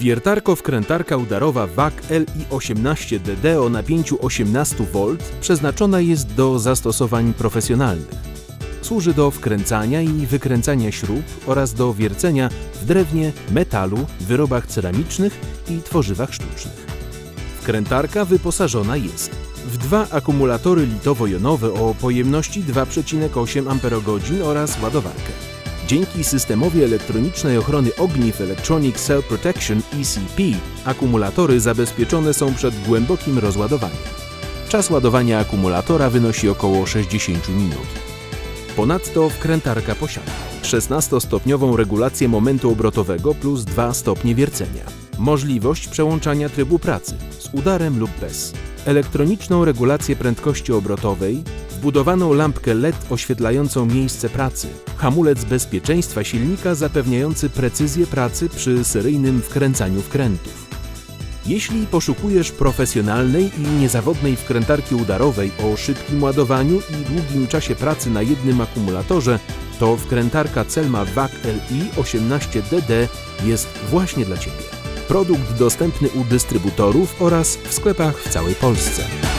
Wiertarko-wkrętarka udarowa WAG LI18DD o napięciu 18 V przeznaczona jest do zastosowań profesjonalnych. Służy do wkręcania i wykręcania śrub oraz do wiercenia w drewnie, metalu, wyrobach ceramicznych i tworzywach sztucznych. Wkrętarka wyposażona jest w dwa akumulatory litowo-jonowe o pojemności 2,8 Ah oraz ładowarkę. Dzięki systemowi elektronicznej ochrony ogniw Electronic Cell Protection ECP akumulatory zabezpieczone są przed głębokim rozładowaniem. Czas ładowania akumulatora wynosi około 60 minut. Ponadto wkrętarka posiada 16-stopniową regulację momentu obrotowego plus 2 stopnie wiercenia, możliwość przełączania trybu pracy z udarem lub bez, elektroniczną regulację prędkości obrotowej, wbudowaną lampkę LED oświetlającą miejsce pracy, hamulec bezpieczeństwa silnika zapewniający precyzję pracy przy seryjnym wkręcaniu wkrętów. Jeśli poszukujesz profesjonalnej i niezawodnej wkrętarki udarowej o szybkim ładowaniu i długim czasie pracy na jednym akumulatorze, to wkrętarka Celma WAG LI 18DD jest właśnie dla Ciebie. Produkt dostępny u dystrybutorów oraz w sklepach w całej Polsce.